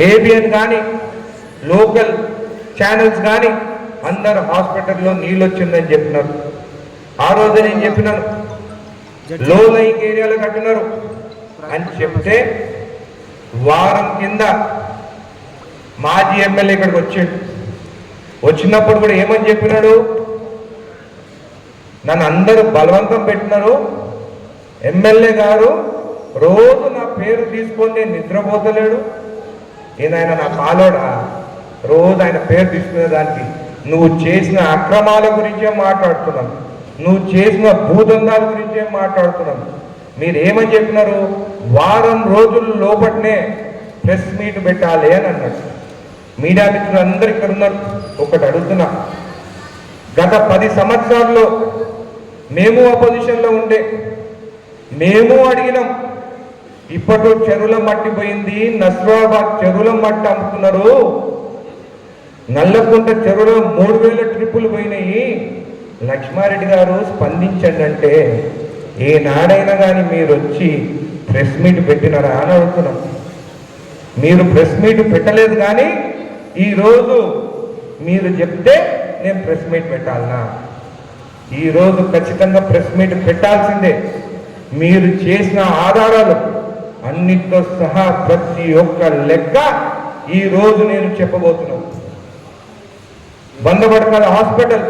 ABN కానీ local channels కానీ అందరు హాస్పిటల్లో నీళ్ళు వచ్చిందని చెప్పినారు. ఆ రోజు నేను చెప్పినాను. లో లైంగ్ ఏరియాలో కట్టినారు. అని చెప్తే వారం కింద మాజీ ఎమ్మెల్యే ఇక్కడికి వచ్చిండు. వచ్చినప్పుడు కూడా ఏమని చెప్పినాడు? నన్ను అందరూ బలవంతం పెట్టినారు. ఎమ్మెల్యే గారు రోజు నా పేరు తీసుకొని నేను నిద్రపోతలేడు. ఏదైనా నా పాలోడా? రోజు ఆయన పేరు తీసుకునే దానికి నువ్వు చేసిన అక్రమాల గురించే మాట్లాడుతున్నాను. నువ్వు చేసిన భూదందాల గురించే మాట్లాడుతున్నాను. మీరు ఏమని చెప్పినారు? వారం రోజుల లోపట్నే ప్రెస్ మీట్ పెట్టాలి అని అన్నాడు. మీడియా మిత్రులు అందరు ఇక్కడ ఉన్నారు. ఒకటి అడుగుతున్నా. గత పది సంవత్సరాల్లో మేము అపోజిషన్లో ఉండే మేము అడిగినాం. ఇప్పటి చెరువుల మట్టి పోయింది నస్రాబాద్ చెరువుల మట్టి అమ్ముతున్నారు. నల్లకుంట చెరువులో మూడు వేల ట్రిప్పులు పోయినాయి. లక్ష్మారెడ్డి గారు స్పందించండి అంటే ఏనాడైనా కానీ మీరు వచ్చి ప్రెస్ మీట్ పెట్టినారా అని అడుగుతున్నాం. మీరు ప్రెస్ మీట్ పెట్టలేదు కానీ ఈరోజు మీరు చెప్తే నేను ప్రెస్ మీట్ పెట్టాలనా? ఈరోజు ఖచ్చితంగా ప్రెస్ మీట్ పెట్టాల్సిందే. మీరు చేసిన ఆధారాలు అన్నిటితో సహా ప్రతి ఒక్క లెక్క ఈ రోజు నేను చెప్పబోతున్నాను. బందబడకాల హాస్పిటల్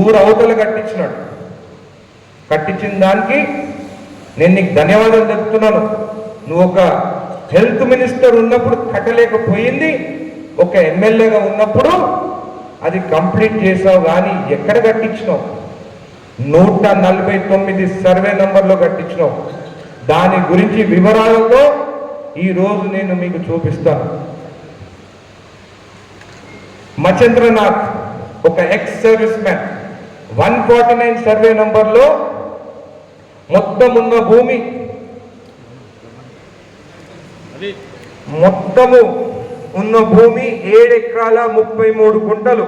ఊరు అవతల కట్టించినాడు. కట్టించిన దానికి నేను నీకు ధన్యవాదాలు చెప్తున్నాను నువ్వు ఒక హెల్త్ మినిస్టర్ ఉన్నప్పుడు కట్టలేకపోయింది ఒక ఎమ్మెల్యేగా ఉన్నప్పుడు అది కంప్లీట్ చేసావు కానీ ఎక్కడ కట్టించినావు? నూట నలభై తొమ్మిది సర్వే నంబర్లో కట్టించినావు. దాని గురించి వివరాలతో ఈ రోజు నేను మీకు చూపిస్తాను మచేంద్రనాథ్ ఒక ex service man one forty nine survey నంబర్లో మొత్తం ఉన్న భూమి మొత్తము ఉన్న భూమి ఏడెకరాల ముప్పై మూడు గుంటలు.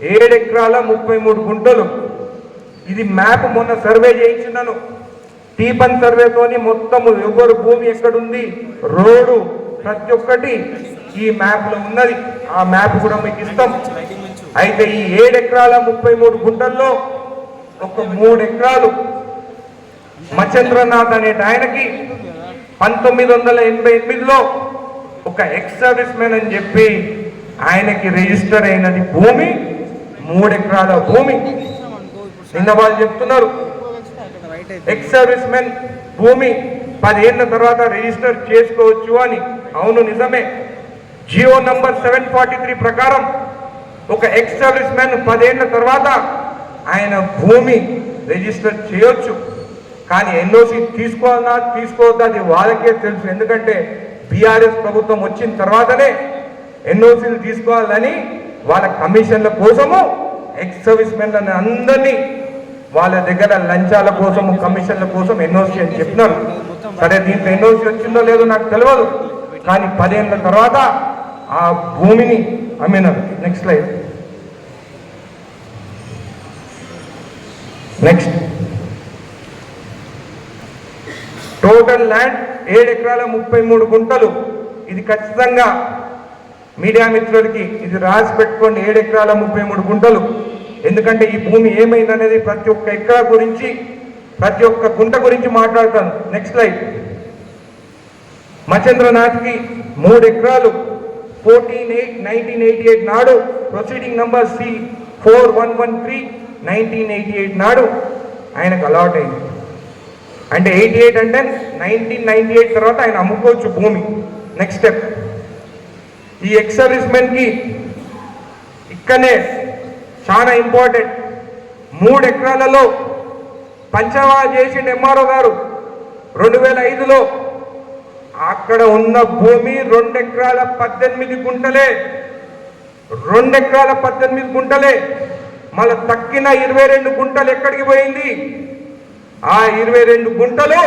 ఏడెకరాల ముప్పై మూడు గుంటలు. ఇది మ్యాప్ మొన్న సర్వే చేయించున్నాను టీపన్ సర్వేతోని మొత్తము ఎవరు భూమి ఎక్కడుంది? రోడ్డు ప్రతి ఒక్కటి ఈ మ్యాప్లో ఉన్నది. ఆ మ్యాప్ కూడా మీకు ఇస్తాం. అయితే ఈ ఏడెకరాల ముప్పై మూడు గుంటల్లో ఒక మూడు ఎకరాలు మచంద్రనాథ్ అనే ఆయనకి పంతొమ్మిది వందల ఎనభై ఎనిమిదిలో ఒక ఎక్స్ సర్వీస్ మ్యాన్ అని చెప్పి ఆయనకి రిజిస్టర్ అయినది భూమి మూడు ఎకరాల భూమి. నిన్న వాళ్ళు చెప్తున్నారు. ఎక్స్ సర్వీస్ మెన్ భూమి పదేళ్ళ తర్వాత రిజిస్టర్ చేసుకోవచ్చు అని. అవును నిజమే. Jio number seven forty three ప్రకారం ఒక ఎక్స్ సర్వీస్ మ్యాన్ పదేళ్ళ తర్వాత ఆయన భూమి రిజిస్టర్ చేయొచ్చు. కానీ ఎన్ఓసి తీసుకోవాలన్నా తీసుకోవద్దా అది వాళ్ళకే తెలుసు. ఎందుకంటే బీఆర్ఎస్ ప్రభుత్వం వచ్చిన తర్వాతనే ఎన్ఓసీలు తీసుకోవాలని వాళ్ళ కమిషన్ల కోసము ఎక్స్ సర్వీస్ మెన్లని అందరినీ వాళ్ళ దగ్గర లంచాల కోసం కమిషన్ల కోసం ఎన్ఓసి అని చెప్పినారు. సరే దీంట్లో ఎన్ఓసి వచ్చిందో లేదో నాకు తెలియదు కానీ పదేళ్ళ తర్వాత ఆ భూమిని అమ్మినారు. Next life next total land ఏడు ఎకరాల ముప్పై మూడు గుంటలు. ఇది ఖచ్చితంగా మీడియా మిత్రులకి ఇది రాసి పెట్టుకోండి. ఏడు ఎకరాల ముప్పై మూడు గుంటలు. ఎందుకంటే ఈ భూమి ఏమైందనేది ప్రతి ఒక్క ఎక్కడ గురించి ప్రతి ఒక్క గుంట గురించి మాట్లాడతాను. నెక్స్ట్ లైఫ్ మచేంద్రనాథ్కి మూడు ఎకరాలు. Fourteen eight nineteen eighty eight నాడు proceeding number C four one one three nineteen eighty eight నాడు ఆయనకు అలాట్ అయింది. అంటే ఎయిటీ ఎయిట్ అంటే నైన్టీన్ నైన్టీ ఎయిట్ తర్వాత ఆయన అమ్ముకోవచ్చు భూమి. నెక్స్ట్ స్టెప్ ఈ ఎక్స్ సర్వీస్ మెన్కి ఇక్కడనే చాలా ఇంపార్టెంట్. మూడు ఎకరాలలో పంచవా చేసిండు ఎంఆర్ఓ గారు. రెండు వేల ఐదులో అక్కడ ఉన్న భూమి రెండు ఎకరాల పద్దెనిమిది గుంటలే. రెండు ఎకరాల పద్దెనిమిది గుంటలే. మళ్ళీ తక్కిన ఇరవై రెండు గుంటలు ఎక్కడికి పోయింది? ఆ ఇరవై రెండు గుంటలు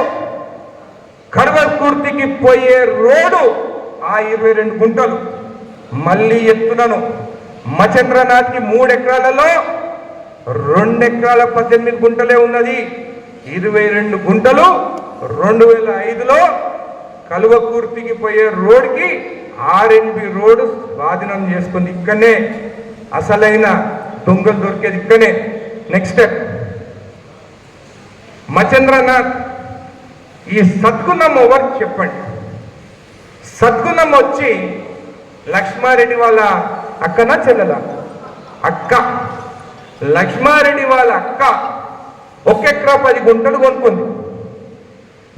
కడవకుర్తికి పోయే రోడ్డు ఆ ఇరవై రెండు గుంటలు. మళ్ళీ ఎత్తునను. మచంద్రనాథ్కి మూడు ఎకరాలలో రెండు ఎకరాల పద్దెనిమిది గుంటలే ఉన్నది. ఇరవై రెండు గుంటలు రెండు వేల ఐదులో కలువకూర్తికి పోయే రోడ్కి ఆర్ఎన్బి రోడ్ స్వాధీనం చేసుకుంది ఇక్కడనే. అసలైన దొంగలు దొరికేది ఇక్కడనే. నెక్స్ట్ స్టెప్ ఈ సద్గుణం ఎవరు చెప్పండి? సద్గుణం వచ్చి లక్ష్మారెడ్డి వాళ్ళ అక్కనా చెల్లెలా? అక్క. లక్ష్మారెడ్డి వాళ్ళ అక్క ఒక ఎకరా పది గుంటలు కొనుక్కుంది.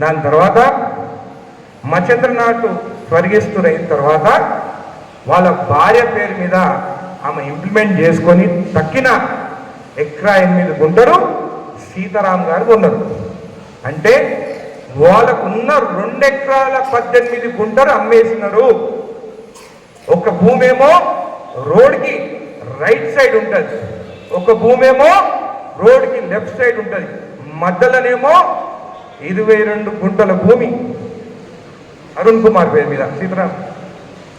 దాని తర్వాత మచేంద్రనాథ్ స్వర్గిస్తురైన తర్వాత వాళ్ళ భార్య పేరు మీద ఆమె ఇంప్లిమెంట్ చేసుకొని తక్కిన ఎకరా ఎనిమిది గుంటలు సీతారాం గారు కొన్నారు. అంటే వాళ్ళకున్న రెండెకరాల పద్దెనిమిది గుంటలు అమ్మేసినారు ఒక భూమి ఏమో రోడ్కి రైట్ సైడ్ ఉంటుంది. ఒక భూమి ఏమో రోడ్కి లెఫ్ట్ సైడ్ ఉంటుంది. మధ్యలోనేమో ఇరవై రెండు గుంటల భూమి. అరుణ్ కుమార్ పేరు మీద సీతారాం.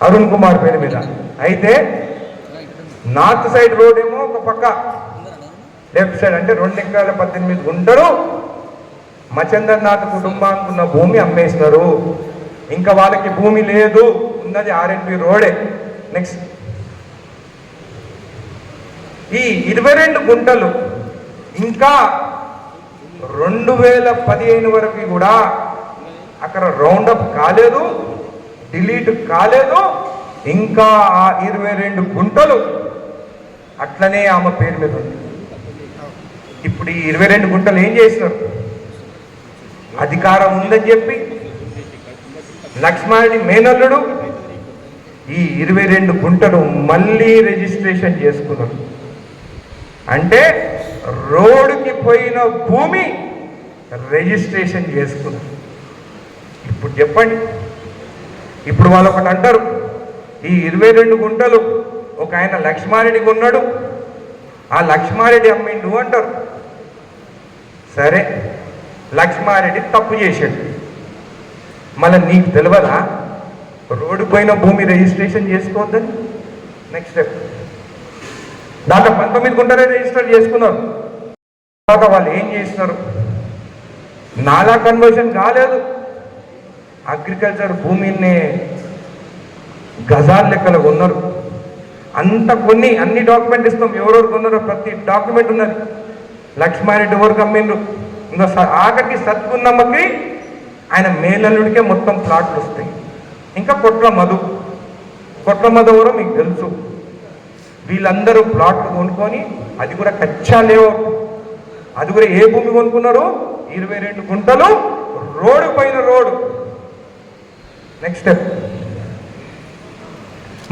అరుణ్ కుమార్ పేరు మీద. అయితే నార్త్ సైడ్ రోడ్ ఏమో ఒక పక్క. లెఫ్ట్ సైడ్ అంటే రెండు ఎకరాల పద్దెనిమిది గుంటలు. మచంద్రనాథ్ కుటుంబానికి ఉన్న భూమి అమ్మేసినారు. ఇంకా వాళ్ళకి భూమి లేదు. ఉన్నది ఆర్ఎన్బి రోడే. నెక్స్ట్ ఈ ఇరవై రెండు గుంటలు ఇంకా రెండు వేల పదిహేను వరకు కూడా అక్కడ రౌండప్ కాలేదు డిలీట్ కాలేదు. ఇంకా ఆ ఇరవై రెండు గుంటలు అట్లనే ఆమె పేరు మీద ఉంది. ఇప్పుడు ఈ ఇరవై రెండు గుంటలు ఏం చేసినారు? అధికారం ఉందని చెప్పి లక్ష్మణుడి మేనల్లుడు ఈ ఇరవై రెండు గుంటలు మళ్ళీ రిజిస్ట్రేషన్ చేసుకున్నారు అంటే రోడ్డుకి పోయిన భూమి రిజిస్ట్రేషన్ చేసుకున్నారు ఇప్పుడు చెప్పండి. ఇప్పుడు వాళ్ళు ఒకటి అంటారు ఈ ఇరవై రెండు గుంటలు ఒక ఆయన లక్ష్మారెడ్డికి ఉన్నాడు ఆ లక్ష్మారెడ్డి అమ్మిండు అంటారు. సరే లక్ష్మారెడ్డి తప్పు చేశాడు. మళ్ళీ నీకు తెలియదా? రోడ్డు పైన భూమి రిజిస్ట్రేషన్ చేసుకోవద్దని? నెక్స్ట్ స్టెప్ దాకా పంతొమ్మిది గుంటలే రిజిస్టర్ చేసుకున్నారు. తర్వాత వాళ్ళు ఏం చేస్తున్నారు? నాలా కన్వర్షన్ కాలేదు. అగ్రికల్చర్ భూమిని గజాల లెక్కలు కొన్నారు. అంత కొన్ని అన్ని డాక్యుమెంట్ ఇస్తాం. ఎవరెవరు కొన్నారో ప్రతి డాక్యుమెంట్ ఉన్నది. లక్ష్మారెడ్డి ఎవరికి అమ్మిండ్రు ఇంకా స- ఆఖరికి సత్కున్నమ్మకి ఆయన మేలల్లుడికే మొత్తం ప్లాట్లు వస్తాయి. ఇంకా కొట్ల మధు కొట్ల మధు మీకు తెలుసు. వీళ్ళందరూ ప్లాట్లు కొనుక్కొని అది కూడా కచ్చా లేవు అది కూడా ఏ భూమి కొనుక్కున్నారు? ఇరవై రెండు గుంటలు రోడ్డు పైన రోడ్డు. నెక్స్ట్ స్టెప్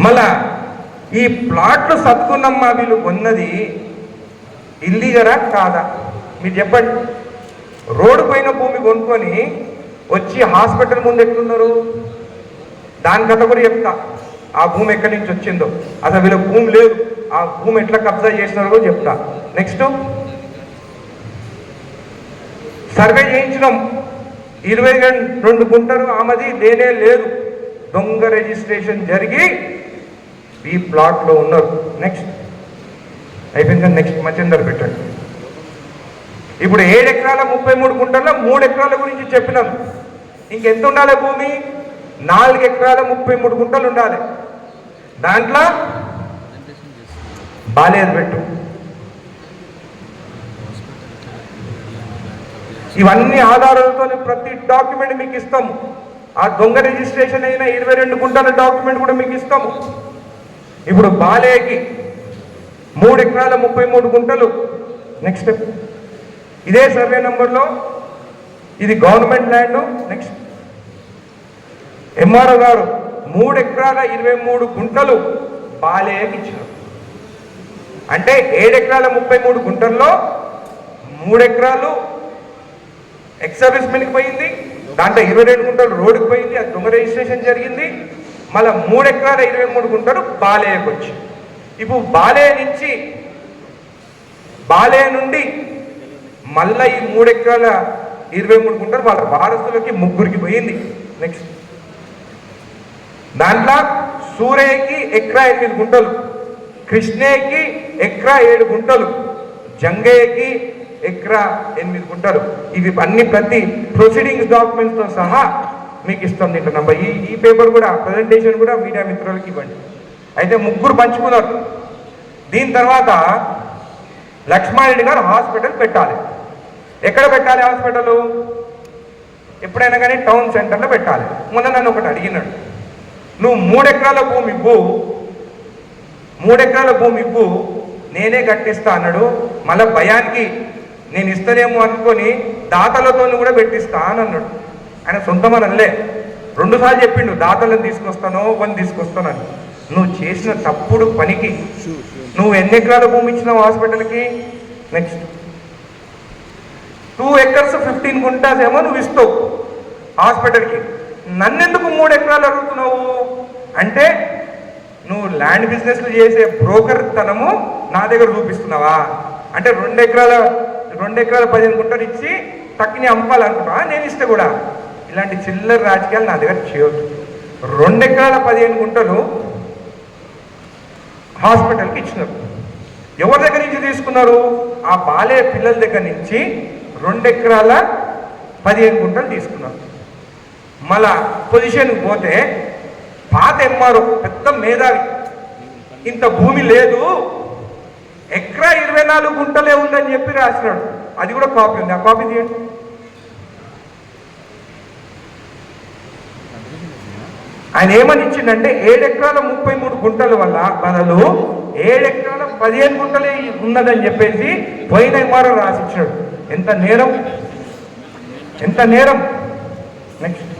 మళ్ళా ఈ ప్లాట్లు సత్కున్నమ్మ వీళ్ళు కొన్నది ఇల్లీగరా కాదా? మీరు చెప్పండి. రోడ్డు పైన భూమి కొనుక్కొని వచ్చి హాస్పిటల్ ముందు ఎట్లున్నారు? దాని కథ కూడా చెప్తా. ఆ భూమి ఎక్కడి నుంచి వచ్చిందో. అసలు వీళ్ళ భూమి లేదు. ఆ భూమి ఎట్లా కబ్జా చేసినారో కూడా చెప్తా. నెక్స్ట్ సర్వే చేయించినాం. ఇరవై రెండు గుంటలు ఆమెది లేనే లేదు. దొంగ రిజిస్ట్రేషన్ జరిగి ఈ ప్లాట్లో ఉన్నారు. నెక్స్ట్ అయిపోయింది. నెక్స్ట్ మధ్యందరు పెట్టండి. ఇప్పుడు ఏడు ఎకరాల ముప్పై మూడు గుంటల్లో మూడు ఎకరాల గురించి చెప్పినాం. ఇంకెంత ఉండాలి భూమి? నాలుగు ఎకరాల ముప్పై మూడు గుంటలు ఉండాలి. దాంట్లో బాలేదు పెట్టు. ఇవన్నీ ఆధారాలతో ప్రతి డాక్యుమెంట్ మీకు ఇస్తాము. ఆ దొంగ రిజిస్ట్రేషన్ అయిన ఇరవై రెండు గుంటల డాక్యుమెంట్ కూడా మీకు ఇస్తాము. ఇప్పుడు బాలేకి మూడు ఎకరాల ముప్పై మూడు గుంటలు. నెక్స్ట్ ఇదే సర్వే నెంబర్లో ఇది గవర్నమెంట్ ల్యాండ్. నెక్స్ట్ ఎంఆర్ఓ గారు మూడు ఎకరాల ఇరవై మూడు గుంటలు బాలేకి ఇచ్చారు. అంటే ఏడెకరాల ముప్పై మూడు గుంటల్లో మూడెకరాలు ఎకరాలు ఎక్స్ పోయింది దాంట్లో ఇరవై రెండు గుంటలు రోడ్డుకి పోయింది అది దొంగ రిజిస్ట్రేషన్ జరిగింది మళ్ళీ మూడు ఎకరాల ఇరవై మూడు గుంటలు బాలేయకు వచ్చి. ఇప్పుడు బాలేయ నుంచి బాలేయ నుండి మళ్ళీ ఈ మూడెకరాల ఇరవై మూడు గుంటలు వాళ్ళ వారసులకి ముగ్గురికి పోయింది. నెక్స్ట్ దాంట్లో సూర్యకి ఎక్రా ఎనిమిది గుంటలు కృష్ణేకి ఎక్రా ఏడు గుంటలు జంగయ్యకి ఎక్రా ఎనిమిది గుంటలు. ఇవి అన్ని ప్రతి ప్రొసీడింగ్స్ డాక్యుమెంట్స్తో సహా మీకు ఇస్తాం దీంట్లో నంబర్ ఈ ఈ పేపర్ కూడా ప్రజెంటేషన్ కూడా మీడియా మిత్రులకి ఇవ్వండి. అయితే ముగ్గురు పంచుకున్నారు. దీని తర్వాత లక్ష్మారెడ్డి గారు హాస్పిటల్ పెట్టాలి. ఎక్కడ పెట్టాలి హాస్పిటల్? ఎప్పుడైనా కానీ టౌన్ సెంటర్లో పెట్టాలి. మొన్న నన్ను ఒకటి అడిగినాడు. నువ్వు మూడెకరాల భూమి ఇవ్వు. మూడెకరాల భూమి ఇవ్వు. నేనే కట్టిస్తా అన్నాడు. మళ్ళీ భయానికి నేను ఇస్తానేమో అనుకొని దాతలతో కూడా పెట్టిస్తా అని అన్నాడు. ఆయన సొంతమని అనలే. రెండుసార్లు చెప్పిండు దాతలను తీసుకొస్తానో వన్ తీసుకొస్తానని నువ్వు చేసిన తప్పుడు పనికి నువ్వు ఎన్ని ఎకరాల భూమి ఇచ్చినావు హాస్పిటల్కి? Next. Two acres fifteen guntas ఏమో నువ్వు ఇస్తావు హాస్పిటల్కి. నన్నెందుకు మూడు ఎకరాలు అడుగుతున్నావు? అంటే నువ్వు ల్యాండ్ బిజినెస్లు చేసే బ్రోకర్ తనము నా దగ్గర చూపిస్తున్నావా? అంటే రెండు ఎకరాల రెండు ఎకరాల పదిహేను గుంటలు ఇచ్చి తక్కిని అమ్మాలనుకుంటా నేను ఇస్తే కూడా. ఇలాంటి చిల్లర రాజకీయాలు నా దగ్గర చేయొద్దు. రెండు ఎకరాల పదిహేను గుంటలు హాస్పిటల్కి ఇచ్చినారు. ఎవరి దగ్గర నుంచి తీసుకున్నారు? ఆ బాలే పిల్లల దగ్గర నుంచి రెండు ఎకరాల పదిహేను గుంటలు తీసుకున్నారు. మళ్ళా పొజిషన్కి పోతే పాత ఎంఆర్ఓ పెద్ద మేధావి. ఇంత భూమి లేదు. ఎకరా ఇరవై నాలుగు గుంటలే ఉందని చెప్పి రాసినాడు. అది కూడా కాపీ ఉంది. ఆ కాపీ తీయండి. ఆయన ఏమని ఇచ్చిండంటే ఏడెకరాల ముప్పై మూడు గుంటల వల్ల బదులు ఏడెకరాల పదిహేను గుంటలే ఉన్నదని చెప్పేసి పోయిన ఎంఆర్ఓ రాసిచ్చాడు. ఎంత నేరం? ఎంత నేరం? నెక్స్ట్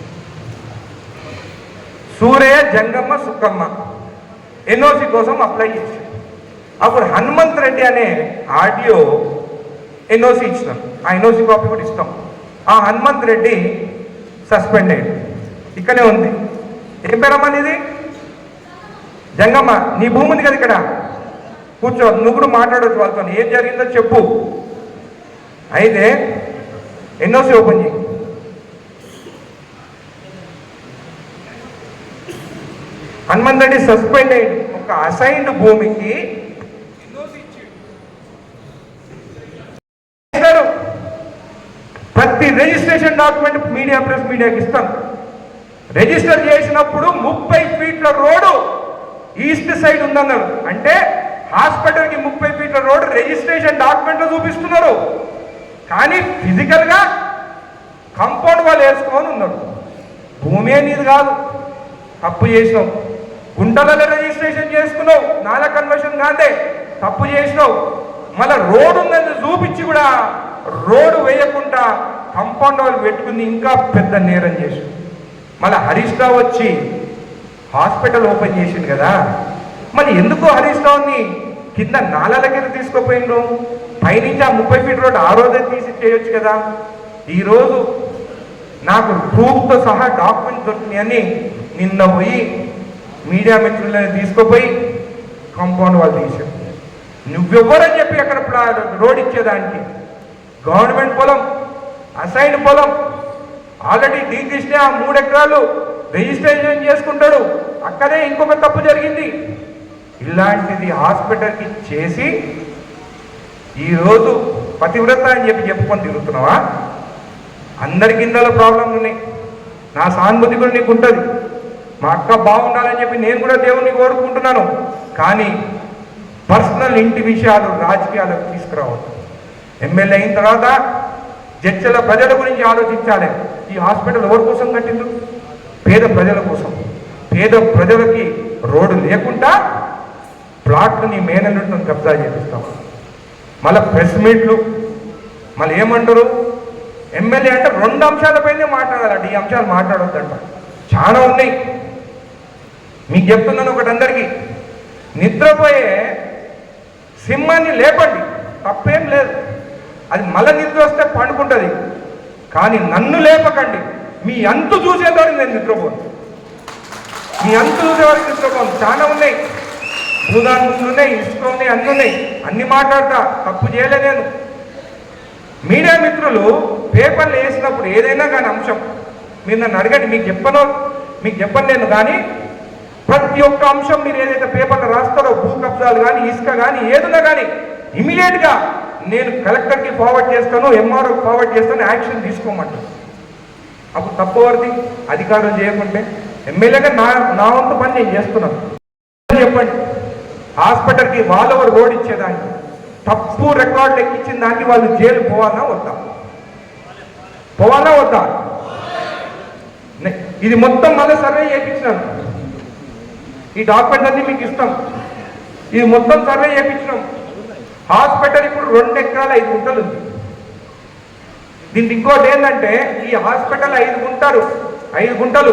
సూరయ్య జంగమ్మ సుక్కమ్మ ఎన్ఓసి కోసం అప్లై చేశారు. అప్పుడు హనుమంత్ రెడ్డి అనే ఆడియో ఎన్ఓసి ఇచ్చినాం ఆ ఎన్ఓసి కాపీ కూడా ఇస్తాం. ఆ హనుమంత్ రెడ్డి సస్పెండ్ అయ్యాడు. ఇక్కడే ఉంది. ఏం పేరమ్మా నీది? జంగమ్మ నీ భూమి ఉంది కదా ఇక్కడ. కూర్చో నువ్వు కూడా మాట్లాడొచ్చు వాళ్ళతో ఏం జరిగిందో చెప్పు. అయితే ఎన్ఓసి ఓపెన్ చేయి. హనుమంత్ రెడ్డి సస్పెండ్ అయ్యి ఒక అసైన్డ్ భూమికి ప్రతి రిజిస్ట్రేషన్ డాక్యుమెంట్ మీడియా ప్రెస్ మీడియాకి ఇస్తాం. రిజిస్టర్ చేసినప్పుడు ముప్పై ఫీట్ల రోడ్డు ఈస్ట్ సైడ్ ఉందన్నారు అంటే హాస్పిటల్కి ముప్పై ఫీట్ల రోడ్డు రిజిస్ట్రేషన్ డాక్యుమెంట్లో చూపిస్తున్నారు. కానీ ఫిజికల్గా కంపౌండ్ వాళ్ళు వేసుకోమని ఉన్నారు భూమే నీది కాదు. తప్పు చేసినావు గుంటలలో రిజిస్ట్రేషన్ చేసుకున్నావు నాల కన్వర్షన్ కాదే తప్పు చేసినావు. మళ్ళీ రోడ్డు ఉందని చూపించి కూడా రోడ్డు వేయకుండా కంపౌండ్ వాళ్ళు పెట్టుకుంది ఇంకా పెద్ద నేరం చేసి మళ్ళీ హరీష్ రావు వచ్చి హాస్పిటల్ ఓపెన్ చేసింది కదా. మరి ఎందుకు హరీష్ రావుని కింద నాలాల కింద తీసుకుపోయిండ్రు? పైనుంచి ఆ ముప్పై ఫీట్ రోడ్ ఆ రోజే తీసి చేయొచ్చు కదా. ఈరోజు నాకు ప్రూఫ్తో సహా డాక్యుమెంట్ దొరికినాయని నిన్న పోయి మీడియా మిత్రులని తీసుకుపోయి కాంపౌండ్ వాళ్ళు తీశారు. నువ్వెవ్వరని చెప్పి అక్కడ రోడ్ ఇచ్చేదానికి. గవర్నమెంట్ పొలం అసైన్ పొలం. ఆల్రెడీ డీ కృష్ణ ఆ మూడు ఎకరాలు రిజిస్ట్రేషన్ చేసుకుంటాడు. అక్కడే ఇంకొక తప్పు జరిగింది. ఇలాంటిది హాస్పిటల్కి చేసి ఈరోజు పతివ్రత అని చెప్పి చెప్పుకొని తిరుగుతున్నావా? అందరి ఇందులో ప్రాబ్లం ఉన్నాయి. నా సానుభూతి కూడా నీకు ఉంటుంది మా అక్క బాగుండాలని చెప్పి నేను కూడా దేవుణ్ణి కోరుకుంటున్నాను. కానీ పర్సనల్ ఇంటి విషయాలు రాజకీయాలకు తీసుకురావద్దు. ఎమ్మెల్యే అయిన తర్వాత జడ్జల ప్రజల గురించి ఆలోచించాలి. ఈ హాస్పిటల్ ఎవరి కోసం కట్టిండు పేద ప్రజల కోసం. పేద ప్రజలకి రోడ్డు లేకుండా ప్లాట్లని నీ కబ్జా చేపిస్తాం. మళ్ళీ ప్రెస్ మీట్లు మళ్ళీ ఏమంటారు? ఎమ్మెల్యే అంటే రెండు అంశాలపైనే మాట్లాడాలంట ఈ అంశాలు మాట్లాడొద్దంట. చాలా ఉన్నాయి. మీకు చెప్తున్నాను ఒకటి అందరికీ నిద్రపోయే సింహాన్ని లేపండి. తప్పేం లేదు. అది మళ్ళీ నిద్ర వస్తే పండుకుంటుంది. కానీ నన్ను లేపకండి. మీ అంతు చూసేవారికి నేను నిద్రపోను. మీ అంతు చూసేవారికి నిద్రపోను. చాలా ఉన్నాయి. భూదాన్ని ఉన్నాయి ఇసుక ఉన్నాయి అన్నీ ఉన్నాయి. అన్ని మాట్లాడతా. తప్పు చేయలే నేను. మీడియా మిత్రులు పేపర్లు వేసినప్పుడు ఏదైనా కానీ అంశం. మీరు నన్ను అడగండి. మీకు చెప్పను మీకు చెప్పను నేను. కానీ ప్రతి ఒక్క అంశం మీరు ఏదైతే పేపర్లు రాస్తారో భూ కబ్జాలు కానీ ఇసుక కానీ ఏదైనా కానీ ఇమీడియట్గా నేను కలెక్టర్కి ఫార్వర్డ్ చేస్తాను ఎంఆర్ఓకి ఫార్వర్డ్ చేస్తాను యాక్షన్ తీసుకోమంటాను అప్పుడు తప్పవరిది అధికారం చేయకుంటే. ఎమ్మెల్యేగా నా నా వంతు పని నేను చేస్తున్నాను. చెప్పండి. హాస్పిటల్కి వాళ్ళెవరు రోడ్ ఇచ్చేదానికి తప్పు రికార్డు ఎక్కించిన దానికి వాళ్ళు జైలు పోవాలా వద్దా? పోవాలా వద్దా? ఇది మొత్తం మళ్ళీ సర్వే చేయించినాను ఈ డాక్యుమెంట్స్ అన్ని మీకు ఇస్తాం. ఇది మొత్తం సర్వే చేయించినాం. హాస్పిటల్ ఇప్పుడు రెండు ఎకరాల ఐదు గుంటలు ఉంది. దీనికి ఇంకోటి ఏంటంటే ఈ హాస్పిటల్ ఐదు గుంటలు ఐదు గుంటలు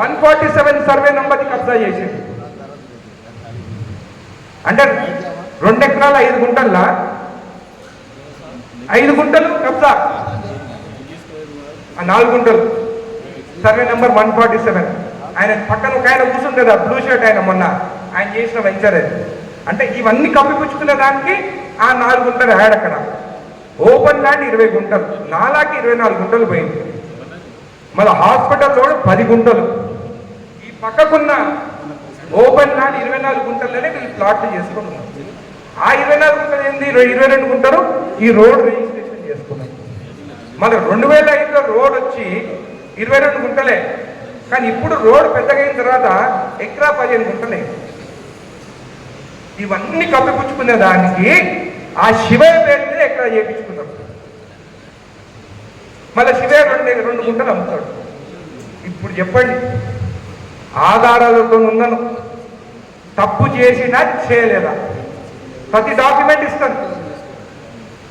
వన్ ఫార్టీ సెవెన్ సర్వే నెంబర్కి కబ్జా చేసింది. అంటే రెండు ఎకరాల ఐదు గుంటల్లా? ఐదు గుంటలు కబ్జా. నాలుగు గుంటలు. Survey number one forty seven ఆయన పక్కన ఒక ఆయన కూర్చుంది బ్లూ షర్ట్ ఆయన మొన్న. ఆయన చేసిన వెంచర్ అది. అంటే ఇవన్నీ కప్పిపుచ్చుకునే దానికి ఆ నాలుగు గుంటలు యాడ్ అక్కడ. ఓపెన్ ల్యాండ్ ఇరవై గుంటలు. నాలాకి ఇరవై నాలుగు గుంటలు పోయింది. మళ్ళీ హాస్పిటల్లో పది గుంటలు. ఈ పక్కకున్న ఓపెన్ ల్యాండ్ ఇరవై నాలుగు గుంటల్లోనే వీళ్ళు ప్లాట్లు చేసుకుని ఆ ఇరవై నాలుగు గుంటలు ఏంది? ఇరవై రెండు గుంటలు ఈ రోడ్ రిజిస్ట్రేషన్ చేసుకున్నాం మన రెండు వేల ఐదులో రోడ్ వచ్చి ఇరవై రెండు గుంటలే. కానీ ఇప్పుడు రోడ్ పెద్దగా అయిన తర్వాత ఎకరా పదిహేను గుంటలే. ఇవన్నీ కప్పిపుచ్చుకునే దానికి ఆ శివయ్య పేరు మీద చేయించుకున్నాడు మళ్ళీ శివయ్య రెండు రెండు గుంటలు అమ్ముతాడు. ఇప్పుడు చెప్పండి ఆధారాలతో ఉన్నాను. తప్పు చేసినా చేయలేదా? ప్రతి డాక్యుమెంట్ ఇస్తాను.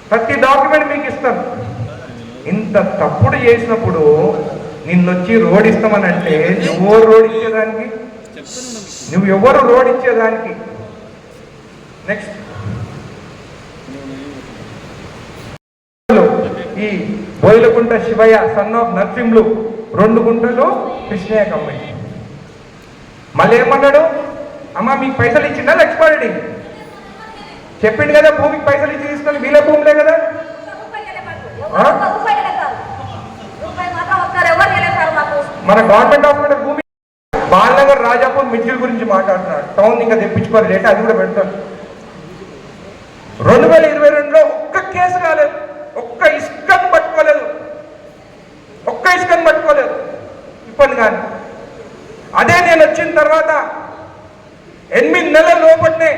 ప్రతి డాక్యుమెంట్ మీకు ఇస్తాను. ఇంత తప్పుడు చేసినప్పుడు నిన్నొచ్చి రోడ్ ఇస్తామని అంటే ఎవరు రోడ్ ఇచ్చేదానికి నువ్వు ఎవరు రోడ్ ఇచ్చేదానికి నెక్స్ట్ ఈ బోయిలకుంట శివయ్య సన్ ఆఫ్ నరసింహులు రెండు గుంటలు కృష్ణయ్య కంపెనీ మళ్ళీ ఏమన్నాడు అమ్మ మీకు పైసలు ఇచ్చిందా లక్ష్మారెడ్డి చెప్పిండు కదా భూమికి పైసలు ఇచ్చి తీసుకొని వీళ్ళ భూములే కదా ఆ? మన గవర్నమెంట్ హాస్పిటల్ భూమి బాలనగర్ రాజాపూర్ మిర్చిల్ గురించి మాట్లాడుతున్నాడు టౌన్ ఇంకా తెప్పించుకోవాలి. రేట్ అది కూడా పెడతాడు రెండు వేల ఇరవై రెండులో ఒక్క కేసు కాలేదు ఒక్క ఇసుకను పట్టుకోలేదు. ఒక్క ఇసుకను పట్టుకోలేదు. ఇబ్బంది కానీ అదే నేను వచ్చిన తర్వాత ఎనిమిది నెలల లోపలనే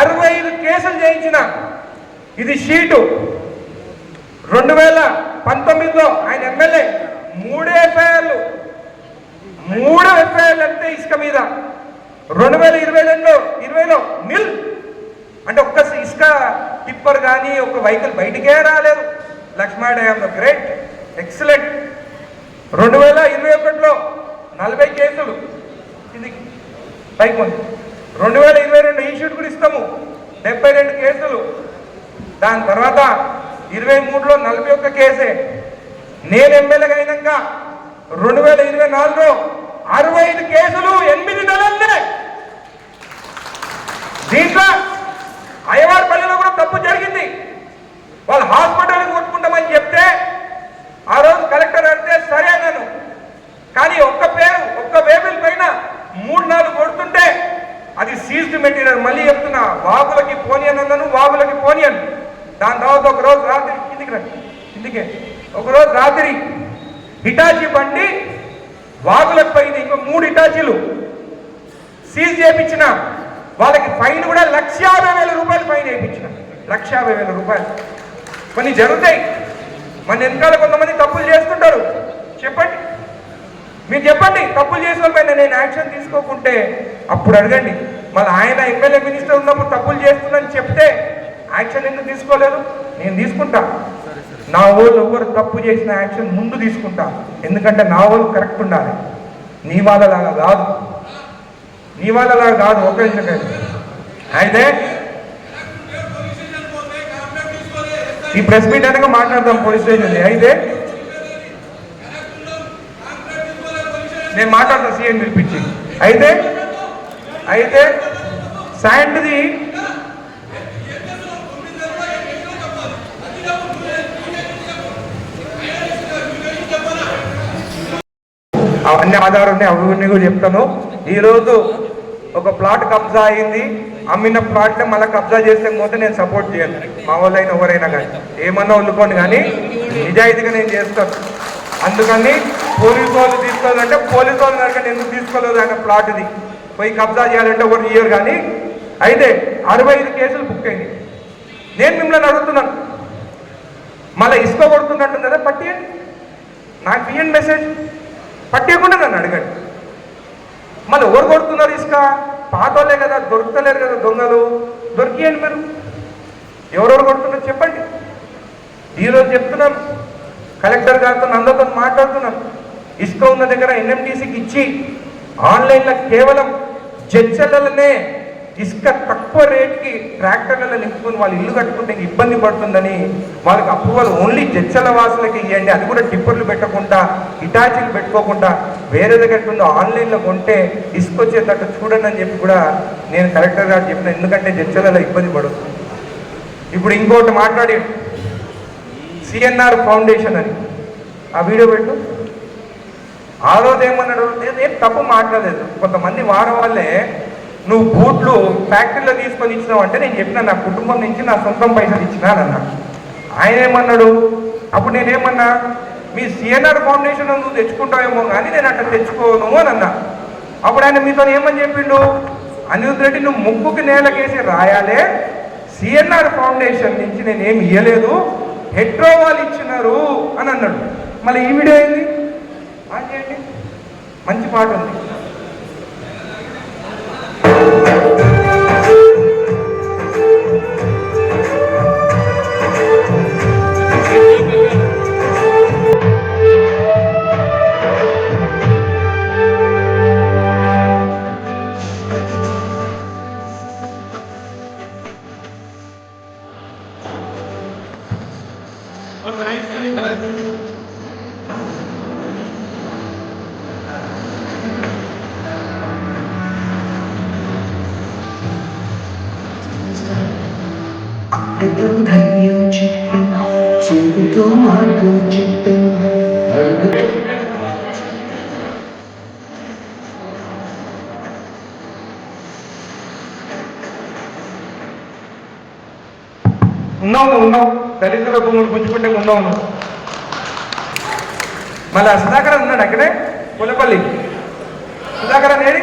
అరవై ఐదు కేసులు చేయించిన ఇది షీటు. రెండు వేల పంతొమ్మిదిలో ఆయన ఎమ్మెల్యే మూడు ఎఫ్ఐఆర్లు మూడు ఎఫ్ఐఆర్లు అంతే ఇసుక మీద. రెండు వేల ఇరవై రెండులో ఇరవైలో నిల్. అంటే ఒక్క ఇసుక టిప్పర్ కానీ ఒక వెహికల్ బయటికే రాలేదు. Lakshmana dam great excellent. రెండు వేల ఇరవై ఒకటిలో నలభై కేసులు. ఇది పైకి ఉంది రెండు వేల ఇరవై రెండు ఈ షూట్ కూడా ఇస్తాము. డెబ్బై రెండు కేసులు. దాని తర్వాత ఇరవై మూడులో నలభై ఒక్క కేసే. నేను ఎమ్మెల్యేగా అయినాక రెండు వేల ఇరవై నాలుగులో అరవై ఐదు కేసులు ఎనిమిది నెలలే. దీంట్లో అయ్యవారిపల్లిలో కూడా తప్పు జరిగింది. వాళ్ళు హాస్పిటల్కి కొట్టుకుంటామని చెప్తే ఆ రోజు కలెక్టర్ అంటే సరే అన్నాను. కానీ ఒక్క పేరు ఒక్క వేబిల్ పైన మూడు నాలుగు కొడుతుంటే అది సీజ్డ్ మెటీరియల్. మళ్ళీ చెప్తున్నా వాగులకి పోనియన్ అన్నాను వాగులకి పోనియన్ దాని తర్వాత ఒక రోజు రాత్రి కిందికి రండి. కిందికే ఒకరోజు రాత్రి హిటాచీ బండి వాగులకు పోయింది. ఇంకో మూడు హిటాచీలు సీజ్ చేయించిన. వాళ్ళకి ఫైన్ కూడా లక్ష యాభై వేల రూపాయలు ఫైన్ వేయించిన. లక్ష యాభై వేల రూపాయలు. కొన్ని జరుగుతాయి. మన వెనకాల కొంతమంది తప్పులు చేస్తుంటారు. చెప్పండి. మీరు చెప్పండి తప్పులు చేసిన పైన నేను యాక్షన్ తీసుకోకుంటే అప్పుడు అడగండి. మళ్ళీ ఆయన ఎమ్మెల్యే మినిస్టర్ ఉన్నప్పుడు తప్పులు చేస్తుందని చెప్తే యాక్షన్ ఎందుకు తీసుకోలేదు? నేను తీసుకుంటా. నా వాళ్ళు ఎవరు తప్పు చేసిన యాక్షన్ ముందు తీసుకుంటా ఎందుకంటే నా వాళ్ళు కరెక్ట్ ఉండాలి. నీ వాళ్ళలాగా కాదు. నీ వాళ్ళలాగా కాదు ఒక అయితే ఈ ప్రెస్ మీట్ అనగా మాట్లాడదాం పోలీస్ స్టేషన్ అయితే నేను మాట్లాడతాను సీఎం పిలిపించి. అయితే అయితే శాండ్ది అన్ని ఆధారం ఉన్నాయి అవన్నీ కూడా చెప్తాను. ఈరోజు ఒక ప్లాట్ కబ్జా అయింది. అమ్మిన ప్లాట్ని మళ్ళీ కబ్జా చేస్తే పోతే నేను సపోర్ట్ చేయను. మా వాళ్ళైనా ఎవరైనా కానీ. ఏమన్నా వండుకోండి కానీ నిజాయితీగా నేను చేస్తాను. అందుకని పోలీసు వాళ్ళు తీసుకోవాలంటే పోలీసు వాళ్ళు కనుక ఎందుకు తీసుకోలేదు ఆయన ప్లాట్ది పోయి కబ్జా చేయాలంటే ఒకటి ఇయర్ కానీ అయితే అరవై ఐదు కేసులు బుక్ అయింది నేను మిమ్మల్ని అడుగుతున్నాను. మళ్ళీ ఇసుక కదా పట్టి నాకు ఇయ్యండి మెసేజ్ పట్టేయకుండా నన్ను అడగండి. మళ్ళీ ఎవరు కొడుతున్నారు ఇసుక? పాతోళ్ళే కదా దొరుకుతలేరు కదా దొంగలు. దొరికియండి మీరు. ఎవరెవరు కొడుతున్నారు చెప్పండి. ఈరోజు చెప్తున్నాను. కలెక్టర్ గారితో అందరితో మాట్లాడుతున్నాను. ఇసుక ఉన్న దగ్గర ఎన్ఎండిసికి ఇచ్చి ఆన్లైన్లో కేవలం జడ్చలనే ఇసుక తక్కువ రేట్కి ట్రాక్టర్లలో నింపుకొని వాళ్ళు ఇల్లు కట్టుకుంటే ఇబ్బంది పడుతుందని వాళ్ళకి అప్రూవల్ ఓన్లీ జచ్చల వాసులకి ఇవ్వండి అది కూడా టిప్పర్లు పెట్టకుండా ఇటాచీలు పెట్టుకోకుండా వేరే దగ్గర ఉందో ఆన్లైన్లో కొంటే ఇసుక వచ్చేటట్టు చూడండి అని చెప్పి కూడా నేను కలెక్టర్ గారు చెప్పిన ఎందుకంటే జడ్చలలో ఇబ్బంది పడుతుంది ఇప్పుడు ఇంకోటి మాట్లాడి సిఎన్ఆర్ ఫౌండేషన్ అని. ఆ వీడియో పెట్టు. ఆ రోజు ఏమన్నాడు? ఏం తప్పు మాట్లాడలేదు. కొంతమంది వారం వాళ్ళే నువ్వు బూట్లు ఫ్యాక్టరీలో తీసుకొని ఇచ్చినావు అంటే నేను చెప్పిన నా కుటుంబం నుంచి నా సొంతం పైసలు ఇచ్చినానన్నా ఆయన ఏమన్నాడు? అప్పుడు నేనేమన్నా మీ సిఎన్ఆర్ ఫౌండేషన్ నువ్వు తెచ్చుకుంటావేమో కానీ నేను అట్లా తెచ్చుకోను అని అన్నా. అప్పుడు ఆయన మీతో ఏమని చెప్పిండు? అనిరుద్ రెడ్డి నువ్వు ముక్కుకి నేలకేసి రాయాలే. సిఎన్ఆర్ ఫౌండేషన్ నుంచి నేనేమి ఇవ్వలేదు ఇయ్యలేదు. హెట్రో వాళ్ళు ఇచ్చినారు అని అన్నాడు. మళ్ళీ ఈ వీడియో ఏంది? చేయండి. మంచి పాట ఉంది. గుండెతో ధైర్యం చెప్పు చెవుతో మార్గం చెప్పు అడుగు ఉన్నావు. ఉన్నావు దళితుల భూములు పుంజుకుంటే ఉన్నావు నువ్వు. మళ్ళీ సుధాకర్ ఉన్నాడు అక్కడే? పులపల్లి. సుధాకర్ అనేది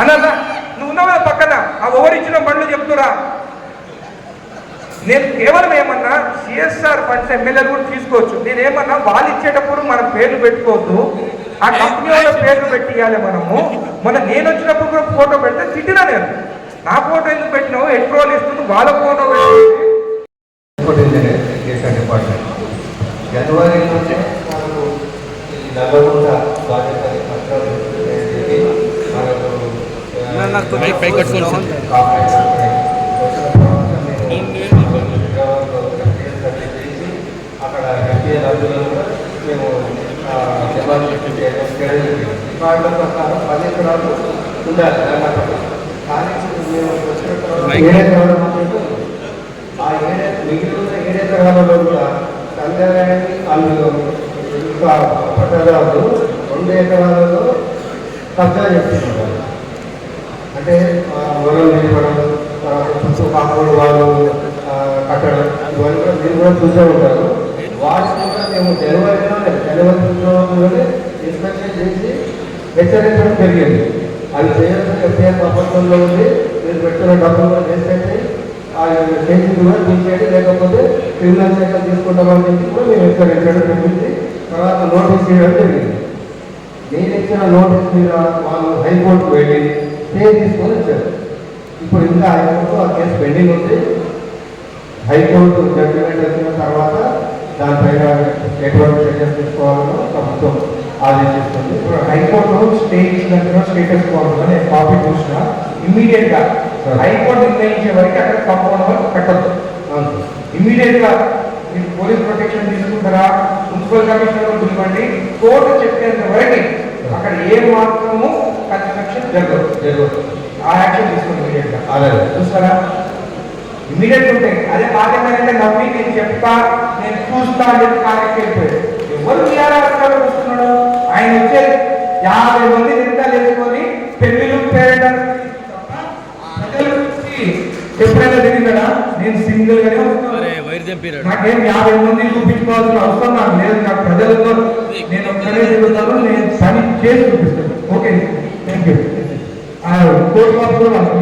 అన్నదా నువ్వు ఉన్నావు పక్కన. ఆ ఓవరిచ్చిన బండ్లు చెప్తురా. నేను కేవలం ఏమన్నా సిఎస్ఆర్ ఫండ్స్ ఎమ్మెల్యేలు కూడా తీసుకోవచ్చు. నేను ఏమన్నా వాళ్ళు ఇచ్చేటప్పుడు మనం పేర్లు పెట్టుకోవద్దు. ఆ కంపెనీ వాళ్ళ పేర్లు పెట్టి ఇవ్వాలి మనము. మొన్న నేను వచ్చినప్పుడు కూడా ఫోటో పెడితే తిట్టినా నేను. నా ఫోటో ఎందుకు పెట్టినావు? ఎట్రోల్ ఇస్తుంది? వాళ్ళ ఫోటో జనవరి నుంచే మనకు ఈ నల్లగొండ బాధ్యత పత్రాలు చెప్పి మనకు డిపార్ట్మెంట్ ప్రకారం పది ఎకరాలు ఉండాలి తెలంగాణ కానీ మేము వచ్చిన తర్వాత ఏడు ఎకరాలు మాత్రమే ఆ ఏడే మిగిలిన ఏడెకరాలలో కూడా సంధ్యాలయాన్ని వాళ్ళు ఇంకా పట్టణాలు రెండు ఎకరాలలో కబ్జా చేస్తున్నారు అంటే వరం నిలబడం చుట్టూ కాంపౌండ్ వాళ్ళు కట్టడం ఇవన్నీ కూడా మీరు కూడా చూసే ఉంటారు. వాటిని కూడా మేము జనవరి ఫిబ్రవరిలోనే ఇన్స్పెక్షన్ చేసి హెచ్చరించడం జరిగింది. అది చేయాల్సిన ఎఫ్ఐఆర్ ప్రపంచంలో ఉంది. మీరు పెట్టిన డబ్బులు కూడా ఆ కేసు కూడా తీసేయండి. లేకపోతే క్రిమినల్ సెక్షన్ తీసుకుంటామని చెప్పి కూడా మేము హెచ్చరించడం జరిగింది. తర్వాత నోటీస్ చేయడం జరిగింది. నేను ఇచ్చిన నోటీస్ మీద వాళ్ళు హైకోర్టుకు వెళ్ళి స్టే తీసుకొని వచ్చారు. ఇప్పుడు ఇంకా హైకోర్టు ఆ కేసు పెండింగ్ ఉంది. హైకోర్టు జడ్జిమెంట్ వచ్చిన తర్వాత దానిపైన ఎటువంటి చర్యలు తీసుకోవాలో ఆదేశిస్తుంది. ఇప్పుడు హైకోర్టు స్టే ఇచ్చినట్టుగా స్టేటస్ కోర్టు నేను కాపీ చూసిన ఇమ్మీడియట్గా Sir. హైకోర్టు నిర్ణయించే వరకు అక్కడ కాంపౌండ్ వాళ్ళు కట్టద్దు అవును. ఇమ్మీడియట్గా మీరు పోలీస్ ప్రొటెక్షన్ తీసుకుంటారా? మున్సిపల్ కమిషనర్ పిలవండి. కోర్టు చెప్పేంత వరకు అక్కడ ఏ మాత్రము కన్స్ట్రక్షన్ జరగదు. జరుగుతుంది ఆ యాక్షన్ తీసుకోండి ఇమీడియట్గా అలాగే చూస్తారా? ఇమీడియట్ ఉంటాయి అదే పాతేమైనా నమ్మి నేను చెప్తా నేను చూస్తా అని చెప్పి వెళ్ళిపోయాడు ఎవరు అధికారులు వస్తున్నాడు ఆయన వచ్చే యాభై మంది నిమిషాలు వేసుకొని పెళ్ళిలు పేరెంట్ ఎప్పుడైనా తిరిగినాడా నేను సింగిల్ గానే వస్తున్నాను నాకేం యాభై మంది చూపించుకోవాల్సిన అవసరం నాకు లేదు. నాకు ప్రజలతో నేను ఒక్కనే తిరుగుతాను. నేను పని చేసి చూపిస్తాను. ఓకే థ్యాంక్ యూ కోర్టు కూడా